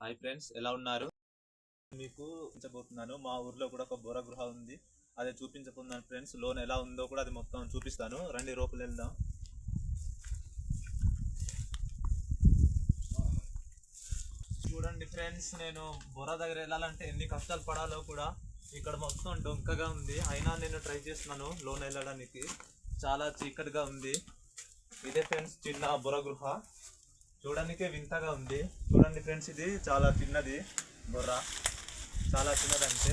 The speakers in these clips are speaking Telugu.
హాయ్ ఫ్రెండ్స్ ఎలా ఉన్నారు? మీకు చూపించబోతున్నాను. మా ఊర్లో కూడా ఒక బోర గృహ ఉంది. అది చూపించబోతున్నాను ఫ్రెండ్స్. లోన్ ఎలా ఉందో కూడా అది మొత్తం చూపిస్తాను. రండి రోపులు వెళ్దాం. చూడండి ఫ్రెండ్స్ నేను బొర దగ్గర వెళ్ళాలంటే ఎన్ని కష్టాలు పడాలో కూడా ఇక్కడ మొత్తం డొంకగా ఉంది. అయినా నేను ట్రై చేస్తున్నాను లోన్ వెళ్ళడానికి. చాలా చీకటిగా ఉంది. ఇదే ఫ్రెండ్స్ చిన్న బొర గృహ. చూడడానికే వింతగా ఉంది. చూడండి ఫ్రెండ్స్ ఇది చాలా చిన్నది బుర్ర. చాలా చిన్నదంటే.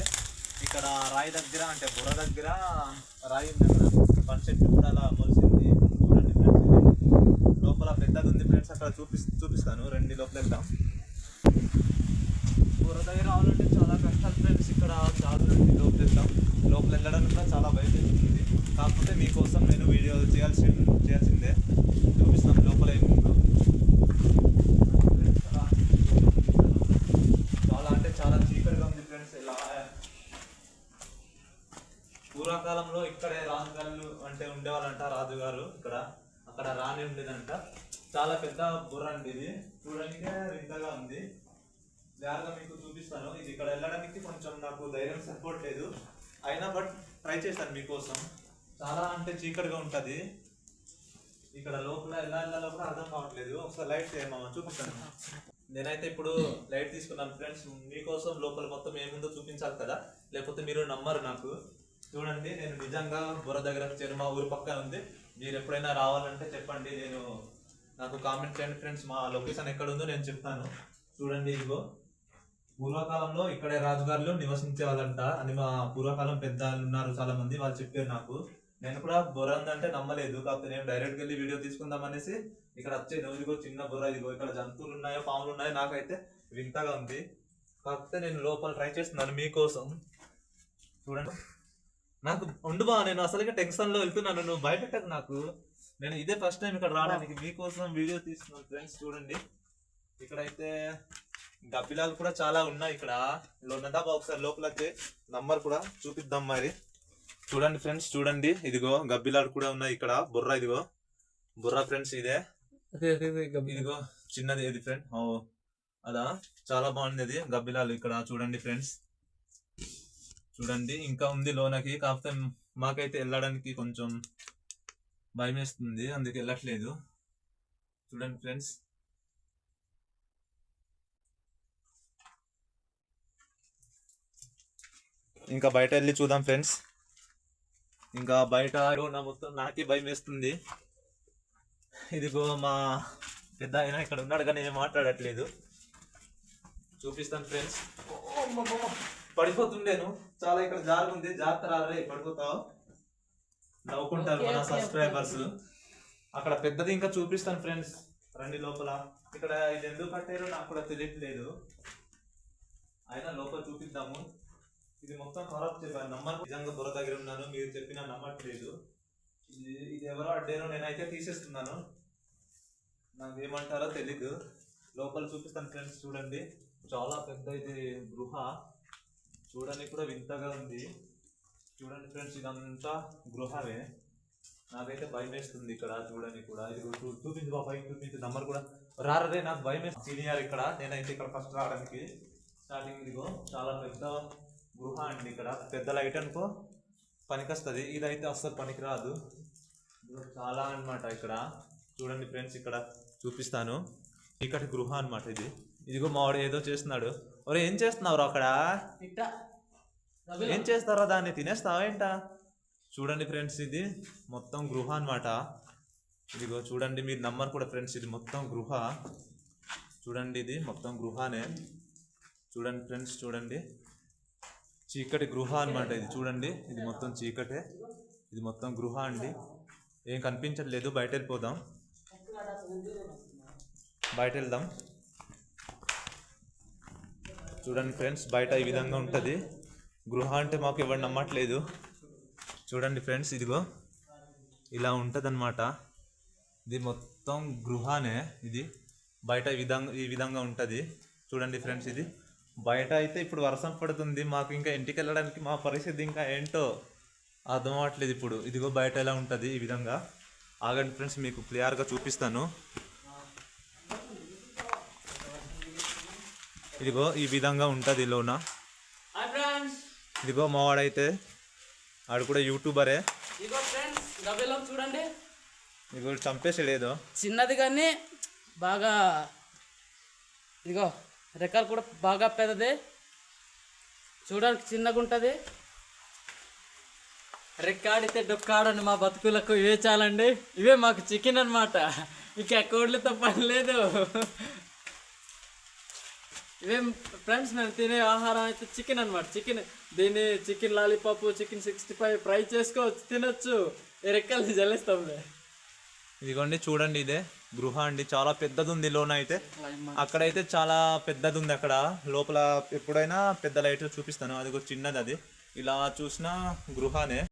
ఇక్కడ రాయి దగ్గర అంటే బొర్ర దగ్గర రాయి ఉంది అక్కడ. పని చెట్టు కూడా అలా మొలిసింది. చూడండి ఫ్రెండ్స్ ఇది లోపల పెద్దది ఉంది ఫ్రెండ్స్ అక్కడ చూపి చూపిస్తాను. రెండు లోపల వెళ్దాం బుర్ర దగ్గర రావాలంటే చాలా కష్టాలు ఫ్రెండ్స్ ఇక్కడ చాలా రెండు లోపల వెళ్దాం లోపల వెళ్ళడానికి కూడా చాలా భయం వేస్తుంది కాకపోతే మీకోసం నేను వీడియో చేయాల్సి చేయాల్సిందే చూపిస్తాను లోపల ఏముందో చాలా అంటే చాలా చీకటిగా ఉంది ఫ్రెండ్స్ ఇలా పూర్వకాలంలో ఇక్కడే రాజుగారు అంటే ఉండేవాళ్ళంట రాజుగారు ఇక్కడ. అక్కడ రాణి ఉండేదంట. చాలా పెద్ద బుర్ర అండి ఇది. చూడడానికి వింతగా ఉంది. జాగ్రత్త మీకు చూపిస్తాను. ఇది ఇక్కడ వెళ్ళడానికి కొంచెం నాకు ధైర్యం సపోర్ట్ లేదు. అయినా బట్ ట్రై చేస్తాను మీకోసం. చాలా అంటే చీకటిగా ఉంటుంది. ఇక్కడ లోపల ఎలా వెళ్ళాలో కూడా అర్థం కావట్లేదు. ఒకసారి లైట్ చేయమా? చూపిస్తాను. నేనైతే ఇప్పుడు లైట్ తీసుకున్నాను. ఫ్రెండ్స్ మీకోసం లోపల మొత్తం ఏముందో చూపించాలి కదా. లేకపోతే మీరు నమ్మరు నాకు. చూడండి నేను నిజంగా బుర్ర దగ్గర వచ్చాను మా ఊరు పక్కన ఉంది. మీరు ఎప్పుడైనా రావాలంటే చెప్పండి నేను నాకు కామెంట్ చేయండి ఫ్రెండ్స్ మా లొకేషన్ ఎక్కడ ఉందో నేను చెప్తాను. చూడండి ఇదిగో. పూర్వకాలంలో ఇక్కడే రాజుగారులు నివసించే వాళ్ళంట అని మా పూర్వకాలం పెద్దలు ఉన్నారు చాలా మంది వాళ్ళు చెప్పారు నాకు. నేను కూడా బొర్ర ఉందంటే నమ్మలేదు కాకపోతే నేను డైరెక్ట్ వెళ్ళి వీడియో తీసుకుందాం అనేసి ఇక్కడ వచ్చే రోజుకో చిన్న బొర్ర ఇదిగో ఇక్కడ జంతువులు ఉన్నాయో పాములు ఉన్నాయో నాకైతే వింతగా ఉంది. కాకపోతే నేను లోపల ట్రై చేస్తున్నాను మీకోసం. చూడండి. నాకు ఉండు బా నేను అసలుగా టెన్షన్లో వెళ్తున్నాను నువ్వు భయపెట్టకు నాకు. నేను ఇదే ఫస్ట్ టైం ఇక్కడ రావడానికి. మీకోసం వీడియో తీస్తున్నాను ఫ్రెండ్స్ చూడండి. ఇక్కడైతే గబ్బిలాలు కూడా చాలా ఉన్నాయి ఇక్కడ. ఉన్నదా ఒకసారి లోపల వచ్చే నంబర్ కూడా చూపిద్దాం మరి. చూడండి ఫ్రెండ్స్ చూడండి. ఇదిగో గబ్బిలాలు కూడా ఉన్నాయి ఇక్కడ. బుర్ర ఇదిగో. బుర్ర ఫ్రెండ్స్ ఇదే. ఇదిగో చిన్నది ఇది ఫ్రెండ్ అదా? చాలా బాగుంది అది గబ్బిలాలు ఇక్కడ. చూడండి ఫ్రెండ్స్ చూడండి. ఇంకా ఉంది లోనకి. కాకపోతే మాకైతే వెళ్ళడానికి కొంచెం భయం వేస్తుంది. అందుకే వెళ్ళట్లేదు. చూడండి ఫ్రెండ్స్. ఇంకా బయట వెళ్ళి చూద్దాం ఫ్రెండ్స్. ఇంకా బయట నా మొత్తం నాకే భయం వేస్తుంది. ఇదిగో మా పెద్ద ఆయన ఇక్కడ ఉన్నాడు కానీ ఏం మాట్లాడట్లేదు. చూపిస్తాను ఫ్రెండ్స్. పడిపోతుండేను. చాలా ఇక్కడ జారుంది జాగ్రత్త రాలే పడిపోతావు. నవ్వుకుంటారు మన సబ్స్క్రైబర్స్. అక్కడ పెద్దది ఇంకా చూపిస్తాను ఫ్రెండ్స్. రండి లోపల. ఇక్కడ ఇది ఎందుకు కట్టారో నాకు కూడా తెలియట్లేదు. అయినా లోపల చూపిద్దాము. ఇది మొత్తం ఖరాబ్ చెప్పాను. నమ్మర్. నిజంగా బుర్ర దగ్గర ఉన్నాను. మీరు చెప్పినా నమ్మట్లేదు. ఇది ఇది ఎవరో అడ్డారో నేనైతే తీసేస్తున్నాను. నాకు ఏమంటారో తెలీదు. లోపల చూపిస్తాను ఫ్రెండ్స్ చూడండి. చాలా పెద్ద ఇది గృహ. చూడడానికి కూడా వింతగా ఉంది. చూడండి ఫ్రెండ్స్ ఇదంతా గృహమే. నాకైతే భయం వేస్తుంది ఇక్కడ చూడని కూడా. ఇది చూ- చూపించు బాబాయ్ చూపించు నంబర్ కూడా. రారదే నాకు భయం వేస్తుంది సీనియర్ ఇక్కడ నేనైతే ఇక్కడ ఫస్ట్ రావడానికి. స్టార్టింగ్ ఇదిగో చాలా పెద్ద గృహ అండి ఇక్కడ. పెద్ద లైట్ అనుకో పనికొస్తుంది. ఇదైతే అస్సలు పనికిరాదు. రాదు చాలా అన్నమాట ఇక్కడ. చూడండి ఫ్రెండ్స్ ఇక్కడ చూపిస్తాను. ఇక్కడ గృహ అన్నమాట ఇది. ఇదిగో మావాడు ఏదో చేస్తున్నాడు. ఒరే ఏం చేస్తున్నావు అక్కడ? ఏం చేస్తారో దాన్ని? తినేస్తావా ఏంటా చూడండి ఫ్రెండ్స్ ఇది మొత్తం గృహ అన్నమాట. ఇదిగో చూడండి మీరు నమ్మరు కూడా ఫ్రెండ్స్ ఇది మొత్తం గృహ. చూడండి ఇది మొత్తం గృహనే. చూడండి ఫ్రెండ్స్ చూడండి. చీకటి గృహ అన్నమాట ఇది. చూడండి ఇది మొత్తం చీకటే. ఇది మొత్తం గృహ అండి. ఏం కనిపించట్లేదు. బయట వెళ్ళిపోదాం బయట వెళ్దాం చూడండి ఫ్రెండ్స్ బయట ఈ విధంగా ఉంటుంది. గృహ అంటే మాకు ఎవరు నమ్మట్లేదు. చూడండి ఫ్రెండ్స్ ఇదిగో ఇలా ఉంటుంది ఇది మొత్తం గృహనే ఇది. బయట ఈ విధంగా ఈ విధంగా ఉంటుంది. చూడండి ఫ్రెండ్స్ ఇది. బయట అయితే ఇప్పుడు వర్షం పడుతుంది. మాకు ఇంకా ఇంటికి వెళ్ళడానికి మా పరిస్థితి ఇంకా ఏంటో అర్థం అవ్వట్లేదు ఇప్పుడు. ఇదిగో బయట ఎలా ఉంటుంది ఈ విధంగా. ఆగండి ఫ్రెండ్స్ మీకు క్లియర్గా చూపిస్తాను. ఇదిగో ఈ విధంగా ఉంటుంది లోన. ఇదిగో మావాడైతే ఆడు కూడా యూట్యూబరే. ఫ్రెండ్స్ చూడండి. ఇదిగో చంపేసాడు ఏదో చిన్నది కానీ బాగా ఇదిగో రెక్కలు కూడా బాగా పెద్దది. చూడడానికి చిన్నగా ఉంటుంది. రెక్కాడితే డొక్కాడని మా బతుకులకు ఇవే చాలండి? ఇవే మాకు చికెన్ అన్నమాట. ఇక కోళ్ళతో పని లేదు. ఇవే ఫ్రెండ్స్ మేము తినే ఆహారం అయితే చికెన్ అన్నమాట. చికెన్ దీన్ని chicken lollipop chicken sixty five fry చేసుకోవచ్చు తినొచ్చు. ఈ రెక్కల్ని జల్లిస్తాంలే ఇదిగోండి చూడండి ఇదే గృహ అండి. చాలా పెద్దది ఉంది లోన అయితే. అక్కడైతే చాలా పెద్దది ఉంది అక్కడ. లోపల ఎప్పుడైనా పెద్ద లైట్ చూపిస్తాను. అది చిన్నది అది. ఇలా చూసిన గృహనే.